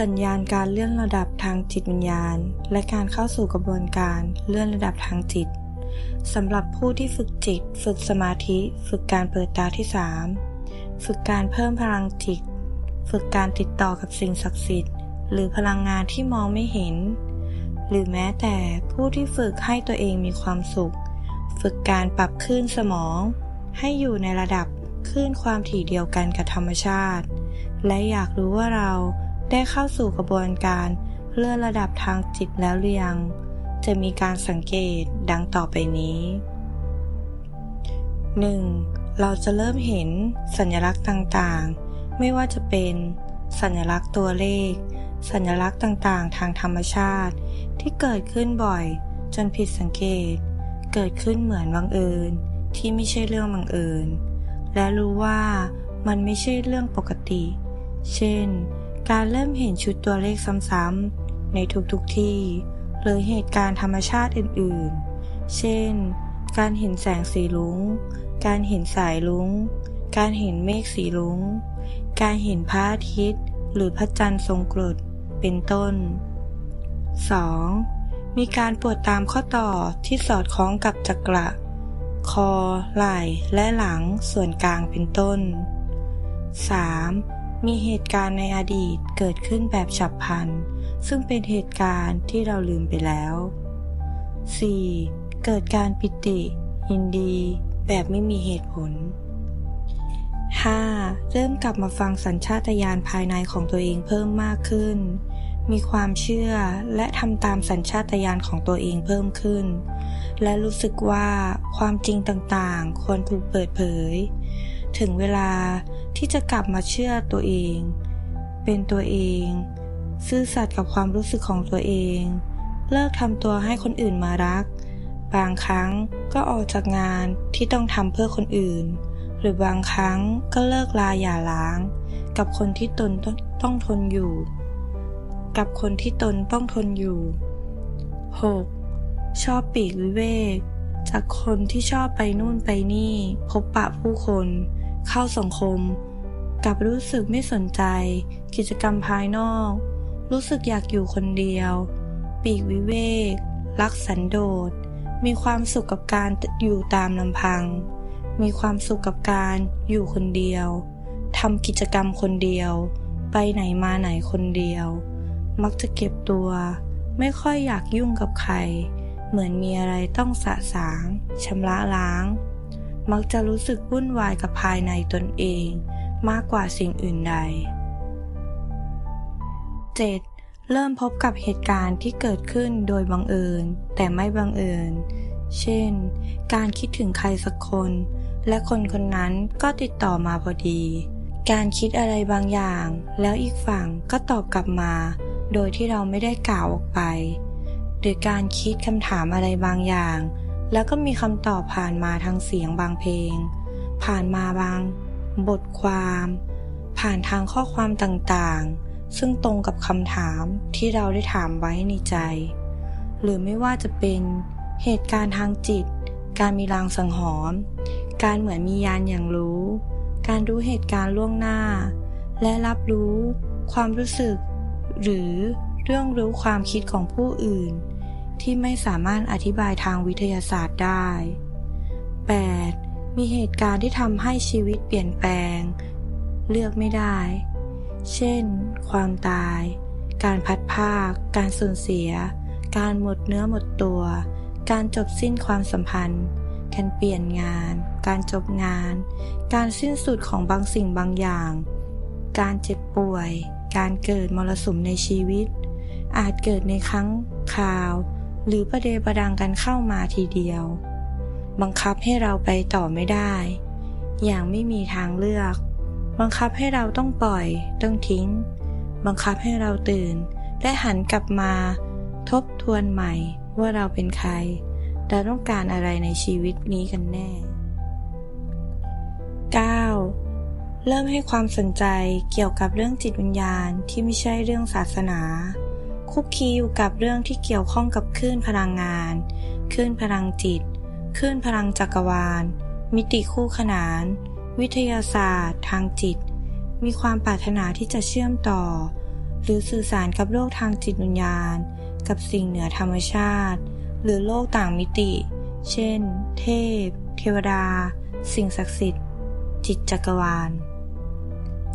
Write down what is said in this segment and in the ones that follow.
สัญญาณการเลื่อนระดับทางจิตวิญญาณ และการเข้าสู่กระบวนการเลื่อนระดับทางจิตสำหรับผู้ที่ฝึกจิต ฝึกสมาธิ ฝึกการเปิดตาที่สามฝึกการเพิ่มพลังจิต ฝึกการติดต่อกับสิ่งศักดิ์สิทธิ์ หรือพลังงานที่มองไม่เห็น หรือแม้แต่ผู้ที่ฝึกให้ตัวเองมีความสุข ฝึกการปรับคลื่นสมอง ให้อยู่ในระดับคลื่นความถี่เดียวกันกับธรรมชาติ และอยากรู้ว่าเรา ได้เข้าสู่กระบวนการเลื่อนระดับทางจิตแล้วหรือยัง จะมีการสังเกตดังต่อไปนี้ 1. เราจะเริ่มเห็นสัญลักษณ์ต่างๆ ไม่ว่าจะเป็นสัญลักษณ์ตัวเลข สัญลักษณ์ต่างๆ ทางธรรมชาติ ที่เกิดขึ้นบ่อย จนผิดสังเกต เกิดขึ้นเหมือนบังเอิญที่ไม่ใช่เรื่องบังเอิญและรู้ว่ามันไม่ใช่เรื่องปกติ เช่น การเริ่มเห็นชุดตัวเลขซ้ำๆ ในทุกๆที่ หรือเหตุการณ์ธรรมชาติอื่นๆ เช่น การเห็นแสงสีลุ้ง การเห็นสายลุ้ง การเห็นเมฆสีลุ้ง การเห็นพระอาทิตย์ หรือพระจันทร์ทรงกรด เป็นต้น 2. มีการปวดตามข้อต่อที่สอดคล้องกับจักระคอ ไหล่ และหลังส่วนกลางเป็นต้น 3. มีเหตุการณ์ในอดีตเกิดขึ้นแบบฉับพลัน ซึ่งเป็นเหตุการณ์ที่เราลืมไปแล้ว 4. เกิดการปิติ ยินดี แบบไม่มีเหตุผล 5. เริ่มกลับมาฟังสัญชาตญาณภายในของตัวเองเพิ่มมากขึ้น มีความเชื่อและทำตามสัญชาตญาณของตัวเองเพิ่มขึ้น และรู้สึกว่าความจริงต่างๆ ควรถูกเปิดเผย ถึงเวลาที่จะกลับมาเชื่อตัวเอง เป็นตัวเอง ซื่อสัตย์กับความรู้สึกของตัวเอง เลิกทำตัวให้คนอื่นมารัก บางครั้งก็ออกจากงานที่ต้องทำเพื่อคนอื่น หรือบางครั้งก็เลิกลาอย่าล้าง กับคนที่ตนต้องทนอยู่ กับคนที่ตนต้องทนอยู่ 6. ชอบปีกวิเวกจากคนที่ชอบไปนู่นไปนี่ พบปะผู้คน เข้าสังคมกับรู้สึกไม่สนใจ กิจกรรมภายนอก รู้สึกอยากอยู่คนเดียว ปีกวิเวก รักสันโดษ มีความสุขกับการอยู่ตามลำพัง มีความสุขกับการอยู่คนเดียวทำกิจกรรมคนเดียว ไปไหนมาไหนคนเดียว มักจะเก็บตัว ไม่ค่อยอยากยุ่งกับใคร เหมือนมีอะไรต้องสะสางชำระล้าง มักจะรู้สึกวุ่นวายกับภายในตนเอง มากกว่าสิ่งอื่นใด 7. เริ่มพบกับเหตุการณ์ที่เกิดขึ้นโดยบังเอิญ แต่ไม่บังเอิญ เช่น การคิดถึงใครสักคน และคนคนนั้นก็ติดต่อมาพอดี การคิดอะไรบางอย่าง แล้วอีกฝั่งก็ตอบกลับมา โดยที่เราไม่ได้กล่าวออกไป หรือการคิดคำถามอะไรบางอย่าง แล้วก็มีคำตอบผ่านมาทางเสียงบางเพลง ผ่านมาบาง บทความ ผ่านทางข้อความต่างๆ ซึ่งตรงกับคำถามที่เราได้ถามไว้ในใจ หรือไม่ว่าจะเป็นเหตุการณ์ทางจิต การมีลางสังหรณ์การเหมือนมียานอย่างรู้ การรู้เหตุการณ์ล่วงหน้า และรับรู้ ความรู้สึก หรือเรื่องรู้ความคิดของผู้อื่น ที่ไม่สามารถอธิบายทางวิทยาศาสตร์ได้ 8. มีเหตุการณ์ที่ทำให้ชีวิตเปลี่ยนแปลง เลือกไม่ได้ เช่น ความตาย การพัดภาค การสูญเสีย การหมดเนื้อหมดตัว การจบสิ้นความสัมพันธ์ การเปลี่ยนงาน การจบงาน การสิ้นสุดของบางสิ่งบางอย่าง การเจ็บป่วย การเกิดมรสุมในชีวิต อาจเกิดในครั้งคราว หรือประเดประดังกันเข้ามาทีเดียว บังคับให้เราไปต่อไม่ได้ อย่างไม่มีทางเลือก บังคับให้เราต้องปล่อย ต้องทิ้ง บังคับให้เราตื่น และหันกลับมา ทบทวนใหม่ว่าเราเป็นใคร เราต้องการอะไรในชีวิตนี้กันแน่ 9. เริ่มให้ความสนใจเกี่ยวกับเรื่องจิตวิญญาณที่ไม่ใช่เรื่องศาสนา คุกคีอยู่กับเรื่องที่เกี่ยวข้องกับคลื่นพลังงาน คลื่นพลังจิต คลื่นพลังจักรวาล มิติคู่ขนาน วิทยาศาสตร์ ทางจิต มีความปรารถนาที่จะเชื่อมต่อ หรือสื่อสารกับโลกทางจิตวิญญาณ กับสิ่งเหนือธรรมชาติ หรือโลกต่างมิติ เช่น เทพ เทวดา สิ่งศักดิ์สิทธิ์ จิตจักรวาล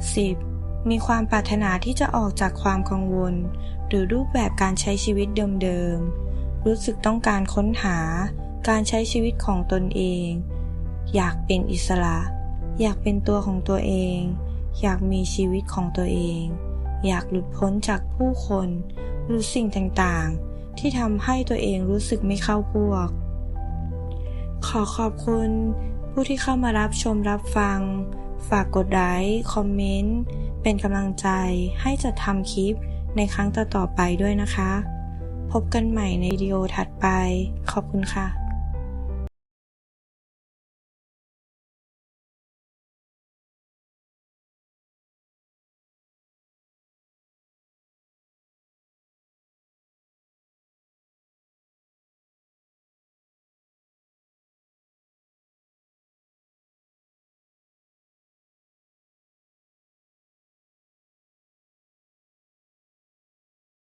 10. มีความปรารถนาที่จะออกจากความกังวล หรือรูปแบบการใช้ชีวิตเดิมๆ รู้สึกต้องการค้นหาการใช้ชีวิตของตนเอง อยากเป็นอิสระ อยากเป็นตัวของตัวเอง อยากมีชีวิตของตัวเอง อยากหลุดพ้นจากผู้คนหรือสิ่งต่างๆ ที่ทำให้ตัวเองรู้สึกไม่เข้าพวก ขอขอบคุณผู้ที่เข้ามารับชมรับฟัง ฝากกดไลค์ คอมเมนต์ เป็นกำลังใจให้จะทำคลิป ในครั้งต่อๆไปด้วยนะคะ พบกันใหม่ในวิดีโอถัดไป ขอบคุณค่ะ